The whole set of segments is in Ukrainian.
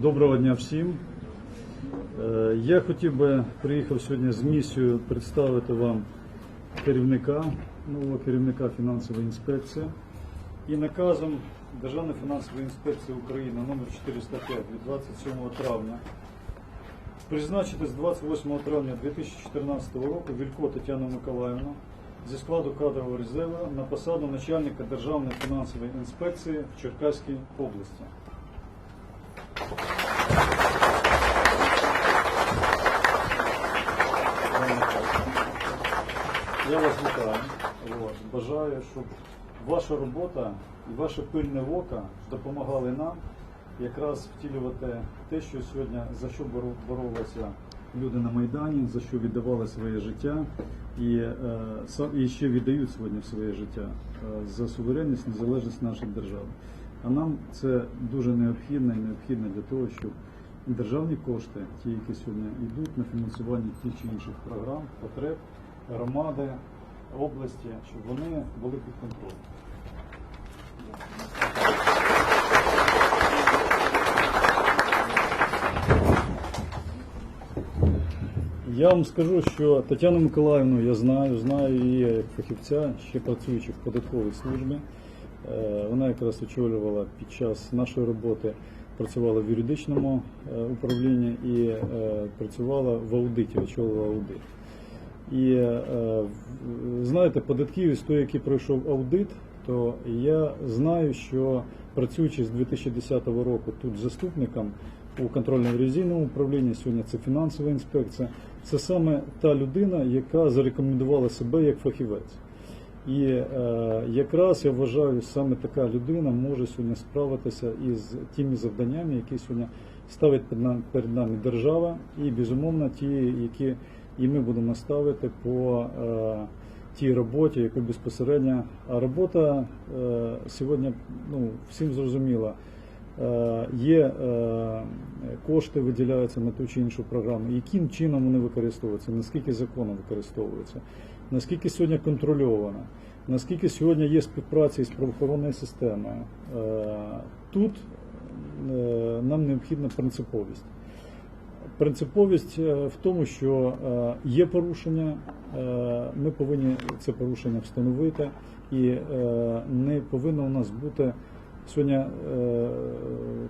Доброго дня всім. Е, Я хотів би приїхав сьогодні з місією представити вам керівника, нового керівника фінансової інспекції і наказом Державної фінансової інспекції України номер 405 від 27 травня призначити з 28 травня 2014 року Вілько Тетяну Миколаївну зі складу кадрового резерву на посаду начальника Державної фінансової інспекції в Черкаській області. Я вас вітаю. От. Бажаю, щоб ваша робота і ваше пильне око допомагали нам якраз втілювати те, що сьогодні за що боро- боролися люди на Майдані, за що віддавали своє життя і, е, і ще віддають сьогодні своє життя е, за суверенність, незалежність нашої держави. А нам це дуже необхідно і необхідно для того, щоб державні кошти, ті, які сьогодні йдуть на фінансування тих чи інших програм, потреб, громади, області, щоб вони були під контролем. Я вам скажу, що Тетяну Миколаївну я знаю, знаю її як фахівця, ще працюючи в податковій службі. Е, Вона якраз очолювала під час нашої роботи, працювала в юридичному е, управлінні і е, працювала в аудиті, очолювала аудит. І е, знаєте, податківець, той, який пройшов аудит, то я знаю, що працюючи з 2010 року тут заступником у контрольно-ревізійному управлінні, сьогодні це фінансова інспекція, це саме та людина, яка зарекомендувала себе як фахівець. І е, якраз я вважаю, саме така людина може сьогодні справитися із тими завданнями, які сьогодні ставить перед нами держава, і безумовно ті, які і ми будемо ставити по е, тій роботі, яку безпосередньо. А робота е, сьогодні ну, всім зрозуміла. Е, Є кошти, виділяються на ту чи іншу програму. Яким чином вони використовуються, наскільки законом використовуються, наскільки сьогодні контрольовано, наскільки сьогодні є співпраця із правоохоронною системою. Тут нам необхідна принциповість. Принциповість е, в тому, що е, є порушення, е, ми повинні це порушення встановити, і не повинно у нас бути сьогодні,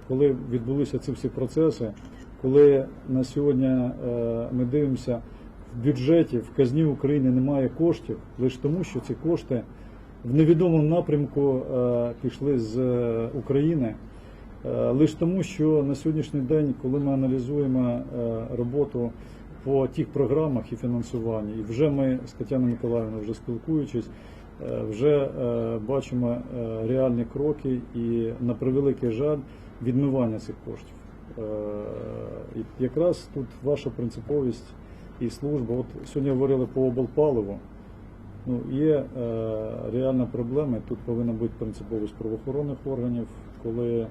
коли відбулися ці всі процеси, коли на сьогодні ми дивимося в бюджеті, в казні України немає коштів, лише тому, що ці кошти в невідомому напрямку пішли з України. Е, Лише тому, що на сьогоднішній день, коли ми аналізуємо е, роботу по тих програмах і фінансуванні, і вже ми з Тетяною Миколаївною вже спілкуючись, е, вже бачимо реальні кроки і на превеликий жаль відмивання цих коштів. І якраз тут ваша принциповість і служба. От сьогодні говорили по облпаливу. Ну, є е, реальна проблема, тут повинна бути принциповість правоохоронних органів, коли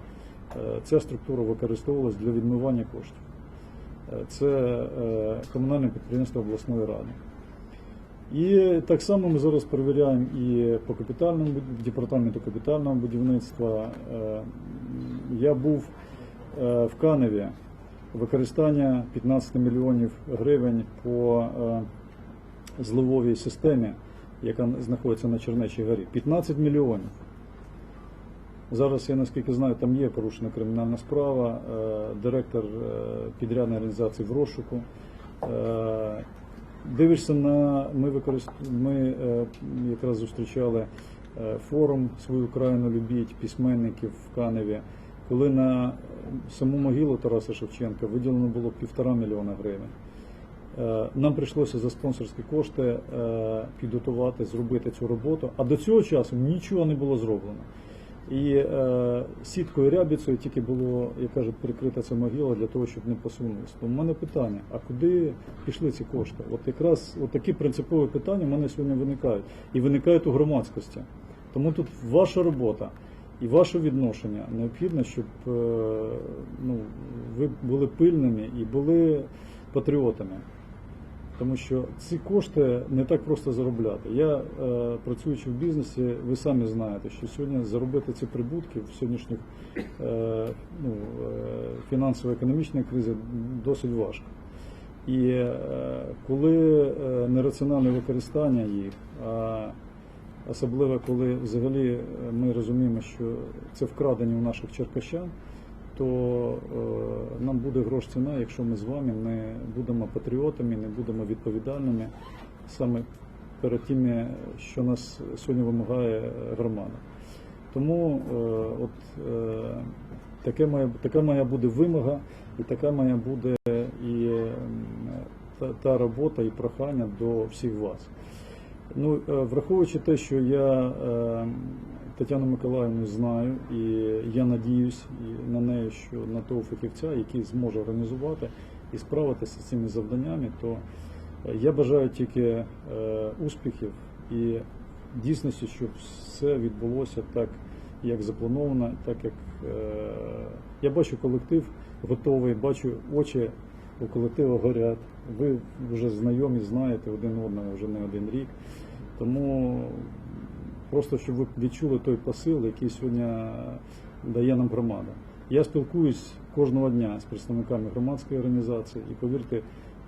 ця структура використовувалась для відмивання коштів. Е, Це е, комунальне підприємство обласної ради. І так само ми зараз перевіряємо і по капітальному департаменту капітального будівництва. Е, Я був е, в Каневі використання 15 мільйонів гривень по е, зливовій системі, яка знаходиться на Чернечій горі. 15 мільйонів. Зараз я наскільки знаю, там є порушена кримінальна справа. Е, Директор е, підрядної організації в розшуку. Е, Дивишся на ми використ... ми якраз зустрічали форум свою Україну любіть письменників в Каневі, коли на саму могилу Тараса Шевченка виділено було півтора мільйона гривень. Нам прийшлося за спонсорські кошти підготувати, зробити цю роботу. А до цього часу нічого не було зроблено. І е, сіткою рябіцею тільки було, як кажуть, прикрита ця могила для того, щоб не посунулося. У мене питання: а куди пішли ці кошти? От якраз от такі принципові питання в мене сьогодні виникають. І виникають у громадськості. Тому тут ваша робота і ваше відношення необхідно, щоб е, ну, ви були пильними і були патріотами. Тому що ці кошти не так просто заробляти. Я, е, працюючи в бізнесі, ви самі знаєте, що сьогодні заробити ці прибутки в сьогоднішніх е, ну, е, фінансово-економічної кризи досить важко. І коли нераціональне використання їх, а особливо коли взагалі ми розуміємо, що це вкрадені у наших черкащан, то е, нам буде грош ціна, якщо ми з вами не будемо патріотами, не будемо відповідальними саме перед тими, що нас сьогодні вимагає громада. Тому е, от е, таке має, така має буде вимога, і така має буде і та, та робота, і прохання до всіх вас. Ну, враховуючи те, що я Тетяну Миколаївну знаю, і я надіюсь на неї, що на того фахівця, який зможе організувати і справитися з цими завданнями, то е, я бажаю тільки е, успіхів і дійсності, щоб все відбулося так, як заплановано, так як е, я бачу колектив готовий, бачу очі у колективу горять. Ви вже знайомі, знаєте один одного вже не один рік. Тому просто щоб ви відчули той посил, який сьогодні дає нам громада. Я спілкуюсь кожного дня з представниками громадської організації, і повірте,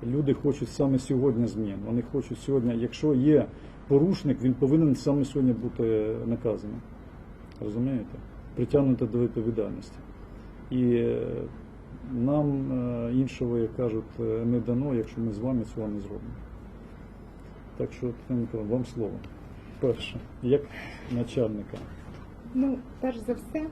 люди хочуть саме сьогодні змін. Вони хочуть сьогодні, якщо є порушник, він повинен саме сьогодні бути наказаний. Розумієте? Притягнути до відповідальності. І е, нам е, іншого, як кажуть, е, не дано, якщо ми з вами цього не зробимо. Так що, Тетяна вам слово. Перше, як начальника. Ну, перш за все,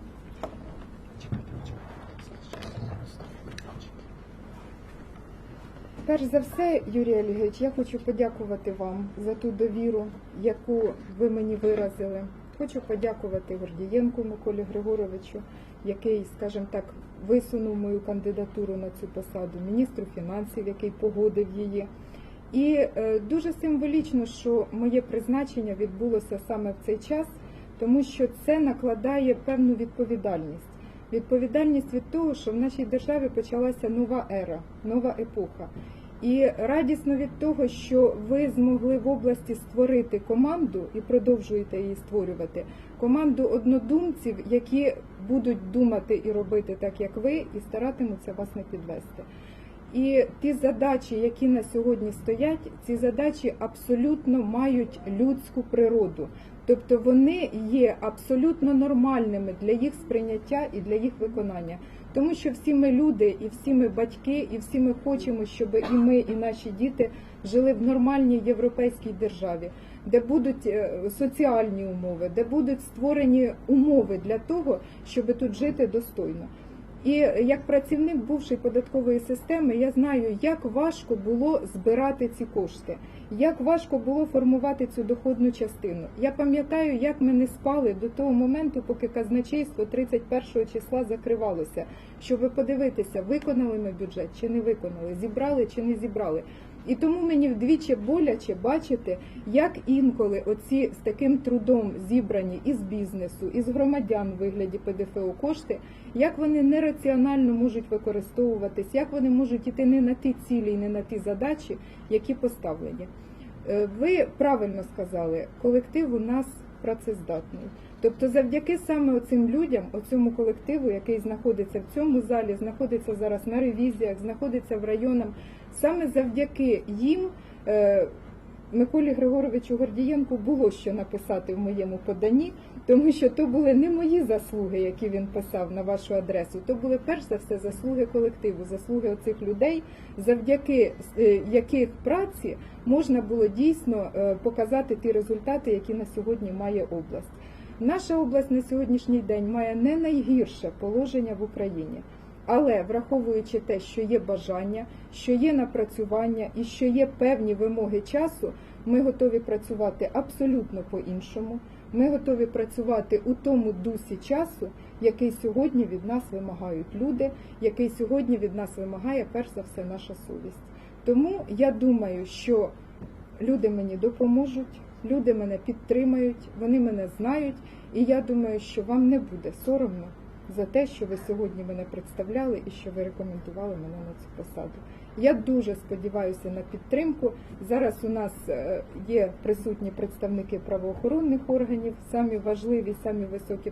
перш за все, Юрій Олегович, я хочу подякувати вам за ту довіру, яку ви мені виразили. Хочу подякувати Гордієнку Миколі Григоровичу, який, скажімо так, висунув мою кандидатуру на цю посаду, міністру фінансів, який погодив її. І е, дуже символічно, що моє призначення відбулося саме в цей час, тому що це накладає певну відповідальність. Відповідальність від того, що в нашій державі почалася нова ера, нова епоха. І радісно від того, що ви змогли в області створити команду і продовжуєте її створювати. Команду однодумців, які будуть думати і робити так, як ви, і старатимуться вас не підвести. І ті задачі, які на сьогодні стоять, ці задачі абсолютно мають людську природу. Тобто вони є абсолютно нормальними для їх сприйняття і для їх виконання. Тому що всі ми люди, і всі ми батьки, і всі ми хочемо, щоб і ми, і наші діти жили в нормальній європейській державі, де будуть е, соціальні умови, де будуть створені умови для того, щоб тут жити достойно. І як працівник бувшої податкової системи, я знаю, як важко було збирати ці кошти, як важко було формувати цю доходну частину. Я пам'ятаю, як ми не спали до того моменту, поки казначейство 31 числа закривалося, щоб подивитися, виконали ми бюджет чи не виконали, зібрали чи не зібрали. І тому мені вдвічі боляче бачити, як інколи оці з таким трудом зібрані із бізнесу, із громадян в вигляді ПДФО кошти, як вони нераціонально можуть використовуватись, як вони можуть іти не на ті цілі і не на ті задачі, які поставлені. Е, Ви правильно сказали, колектив у нас працездатний. Тобто, завдяки саме оцим людям, оцьому колективу, який знаходиться в цьому залі, знаходиться зараз на ревізіях, знаходиться в районах, саме завдяки їм е, Миколі Григоровичу Гордієнку було що написати в моєму поданні, тому що то були не мої заслуги, які він писав на вашу адресу. То були перш за все заслуги колективу, заслуги оцих людей, завдяки е, яких праці можна було дійсно е, показати ті результати, які на сьогодні має область. Наша область на сьогоднішній день має не найгірше положення в Україні. Але враховуючи те, що є бажання, що є напрацювання і що є певні вимоги часу, ми готові працювати абсолютно по-іншому. Ми готові працювати у тому дусі часу, який сьогодні від нас вимагають люди, який сьогодні від нас вимагає перш за все наша совість. Тому я думаю, що люди мені допоможуть, люди мене підтримають, вони мене знають, і я думаю, що вам не буде соромно за те, що ви сьогодні мене представляли і що ви рекомендували мене на цю посаду. Я дуже сподіваюся на підтримку. Зараз у нас е, є присутні представники правоохоронних органів, самі важливі, самі високі